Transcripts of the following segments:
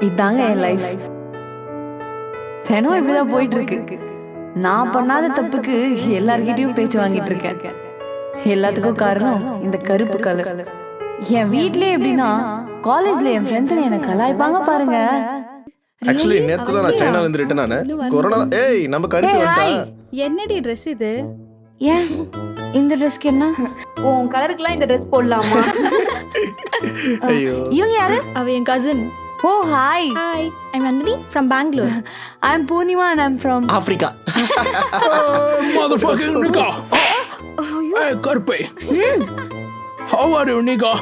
இதாங்க என் லைஃப் தினம் இப்படிதான் போயிட்டு இருக்கு. நான் பண்ணாத தப்புக்கு எல்லார்கிட்டயும் பேச்சு வாங்கிட்டு இருக்கேன். எல்லாத்துக்கும் காரணம் இந்த கருப்பு கலர் என் வீட்லயே எப்படின்னா காலேஜ்ல என் ஃப்ரெண்ட்ஸ் என்ன கலாய்ப்பாங்க பாருங்க. ஆக்சுவலி நேத்து தான் நான் சைனால இருந்து ரிட்டர்ன் ஆனேன் கொரோனா ஏய் நம்ம கருப்பு. வந்துட்டா? என்னடி ட்ரெஸ் இது? ஏன்? இந்த ட்ரெஸ்க்கு என்ன? உன் கலருக்குலாம் இந்த ட்ரெஸ் போடலாமா? ஐயோ இவங்க யாரு அவ என் cousin oh hi hi I Nandini from Bangalore I am Purnima and I'm from Africa motherfucking nigga. Hey, Karpe. How are you, nigga?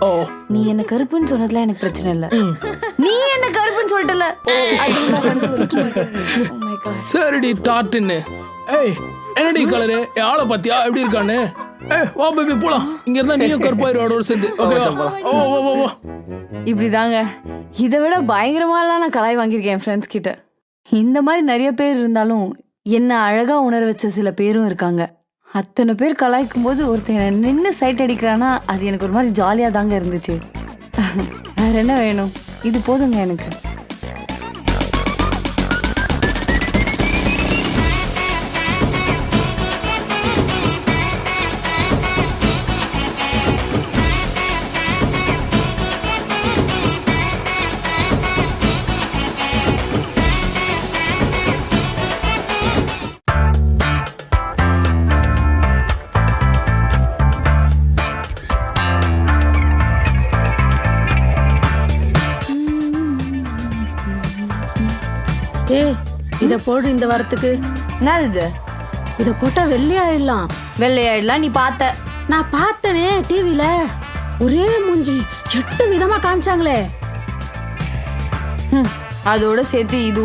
Oh, நீ என்ன கருப்புன்னு சொன்னதுல எனக்கு பிரச்சனை இல்ல. நீ என்ன கருப்புன்னு சொல்லிட்டல. Oh my God. சரிடி டாட்டுன்னு. ஏய் என்னடி கலரு ஆளை பாத்தியா எப்படி இருக்கான்னு? ஏய் வா பேபி போலாம். இங்க இருந்தா நீயும் கருப்பாயிருவாடோட சேர்ந்து. ஓகே ஓ ஓ ஓ ஓ இப்படிதாங்க. இதை விட பயங்கரமாலாம் நான் கலாய் வாங்கியிருக்கேன் என் ஃப்ரெண்ட்ஸ் கிட்ட. இந்த மாதிரி நிறைய பேர் இருந்தாலும் என்ன அழகா உணர வச்ச சில பேரும் இருக்காங்க. அத்தனை பேர் கலாய்க்கும் போது ஒருத்தன் நின்று சைட் அடிக்கிறானா அது எனக்கு ஒரு மாதிரி ஜாலியாக தாங்க இருந்துச்சு. வேற என்ன வேணும்? இது போதுங்க எனக்கு. இத போடு இந்த வாரத்துக்கு. என்னது இது? இத போட்டா வெள்ளையாயிடலாம் வெள்ளையாயிடலாம் நீ பார்த்த. நான் பார்த்தனே டிவில ஒரே மூஞ்சி எட்டு விதமா காமிச்சாங்களே. ம், அதோட சேர்த்து இது.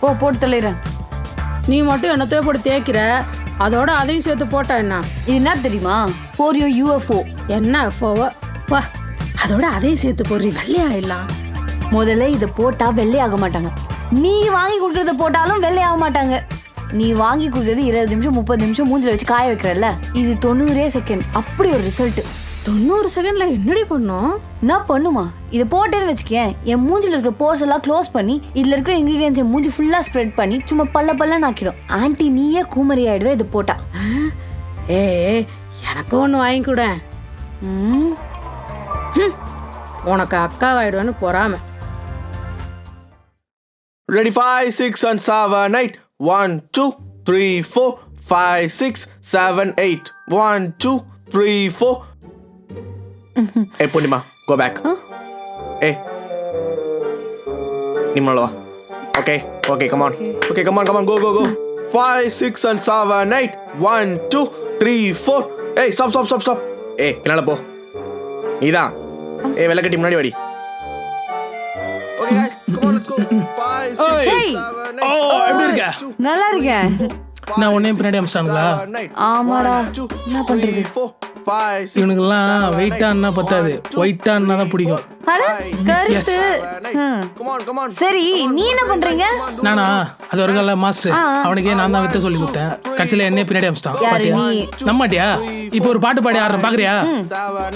ஓ போட்டு தள்ளிடுறேன். நீ மட்டும் என்னத்தையோ போட்டு தேய்க்கிற. அதோட அதையும் சேர்த்து போட்டா என்ன? இது என்ன தெரியுமா? ஃபோர் யூ யூஎஃப்ஓ என்ன போவ வா? அதோட அதையும் சேர்த்து போடுறீ வெள்ளையாயிடலாம் முதல்ல இதை போட்டா வெள்ளையாக மாட்டாங்க நீ வாங்கி கொடுக்கறத போட்டாலும் வெள்ளை ஆக மாட்டாங்க. நீ வாங்கி கொடுக்கறது இருபது நிமிஷம் முப்பது நிமிஷம் மூஞ்சில வச்சு காய வைக்கிறல்ல? இது தொண்ணூறே செகண்ட் அப்படி ஒரு ரிசல்ட் தொண்ணூறு செகண்ட்ல என்னடி பண்ணும்? நான் பண்ணுமா? இதை போட்டேன்னு வச்சுக்கேன். என் மூஞ்சில இருக்கிற போர்ஸ் எல்லாம் க்ளோஸ் பண்ணி இதுல இருக்கிற இன்கிரீடியன்ஸ் என் மூஞ்சி ஃபுல்லா ஸ்ப்ரெட் பண்ணி சும்மா பல்ல பல்ல நாக்கிடும் ஆன்ட்டி நீயே கூமரி ஆயிடுவே இது போட்டா. ஏ எனக்கு ஒன்று வாங்கி கூட. உனக்கு அக்காவாயிடுவேன்னு பொறாம. Ready five six and seven eight one two three four five six seven eight one two three four A Purnima go back ஏ நீ முன்னால வா okay okay come on okay come on come on go go go five six and seven eight one two three four ஏய் stop stop stop stop ஏ என்னால போ. நீதான். ஏ வெள்ளக்கட்டி முன்னாடி வாடி. Okay guys come on let's go. 5 ஏய். 6 7 ஓ எப்படி இருக்க நல்லா இருக்கேன். நான் உன்னையும் பின்னாடி அமிச்சிட்டாங்களா? ஆமாடா. என்ன பண்றது? இவனுக்கெல்லாம் வெயிட்டான்னா பத்தாது. ஒயிட்டான்னா தான் பிடிக்கும். கருத்து. சரி நீ என்ன பண்றீங்க? நானா? அது ஒரு மாஸ்டர். அவனுக்கே நான் தான் வித்த சொல்லி கொடுத்தேன் கடைசியில என்னைய பின்னாடி அமிச்சிட்டான். நீ? நம்மாட்டியா? இப்போ ஒரு பாட்டு பாடி ஆடுறேன் பாக்குறியா?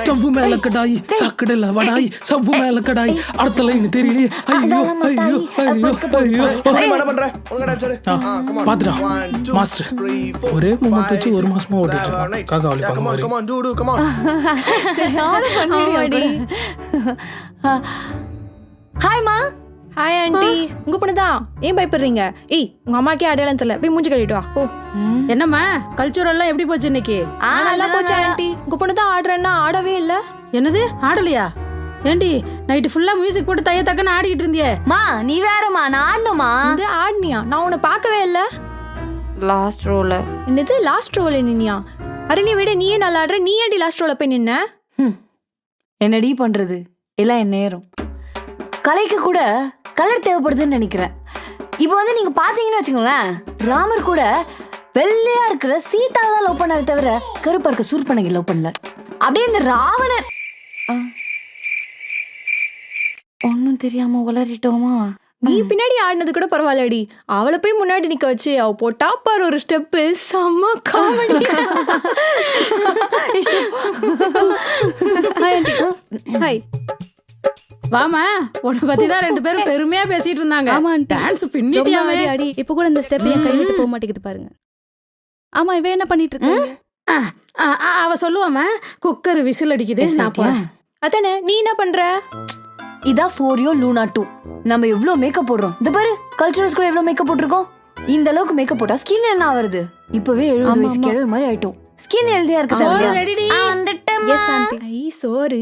ஸ்டவ் மேல கடாய் சாக்கடையில வடாய் சவ்வு மேல கடாய் அடுத்த லைன் தெரியலையே. ஐயோ ஐயோ என்ன பாத்துட்டான் மாஸ்டர் ஒரே மூமெண்ட் வச்சு ஒரு மாசமா ஓடிட்டு இருக்கான். காக்கா வலி கம் பார்க்க ஆன் மாதிரி. ஹாய்மா ஹாய் ஆண்டி உங்க பொண்ணு தான் ஏன் பயப்படுறீங்க? ஏய் உங்க அம்மாக்கே அடையாளம் தெரியல. போய் மூஞ்சி கழுவிட்டு வா. ஓ என்னம்மா கல்ச்சுரல் எல்லாம் எப்படி போச்சு இன்னைக்கு? நல்லா போச்சு ஆண்டி உங்க பொண்ணு தான் ஆடுறேன்னா ஆடவே இல்ல. என்னது? ஆடலையா? ஏண்டி நைட்டு ஃபுல்லா மியூசிக் போட்டு தைய தக்கன்னு ஆடிக்கிட்டு இருந்தியே. மா நீ வேறம்மா நான் ஆடணுமா? இது ஆடினியா? நான் உன்னை பார்க்கவே இல்ல. லாஸ்ட் ரோல என்னது? லாஸ்ட் ரோல நின்னியா? அருணி விட நீயே நல்லா ஆடுற நீ ஏன்டி லாஸ்ட் ரோல போய் நின்ன? என்னடி பண்றது? எல்லாம் என் நேரம் கலைக்கு கூட கலர் தேவைப்படுதுன்னு நினைக்கிறேன். இப்போ வந்து நீங்க பாத்தீங்கன்னு வச்சுக்கோங்களேன் ராமர் கூட வெள்ளையா இருக்கிற சீதா தான் லவ் பண்ணாரு தவிர கருப்பா இருக்க சூர்பனகி லவ் பண்ணல. அப்படியே இந்த ராவணன் ஒன்னும் தெரியாம உளறிட்டோமா? நீ பின்னாடி ஆடினது கூட பரவாயில்லடி. அவளை போய் முன்னாடி நிக்க வச்சு அவ போட்டா பாரு ஒரு ஸ்டெப்பு செம்ம காமெடி ஹாய் வாமா உன்னை பத்தி தான் ரெண்டு பேரும் பெருமையா பேசிட்டு இருந்தாங்க. ஆமா. டான்ஸ் ஆடி ஆடி இப்ப கூட இந்த ஸ்டெப் என் கை விட்டு போக மாட்டேங்குது பாருங்க. ஆமா இவ என்ன பண்ணிட்டு ஆ, அவ சொல்லுவாம குக்கர் விசில் அடிக்குது நான் அதானே நீ என்ன பண்ற? இதா ஃபோரியோ லூனா டூ நம்ம எவ்வளோ மேக்கப் போடுறோம். இந்த பாரு கல்ச்சுரல்ஸ் கூட எவ்வளோ மேக்கப் போட்டிருக்கோம். இந்த அளவுக்கு மேக்கப் போட்டா ஸ்கின் என்ன ஆவறது? இப்பவே எழுபது வயசு கிழவு மாதிரி ஆயிட்டோம். ஸ்கின் ஹெல்தியா இருக்கு சார் வந்துட்டேன் ஐ சோறு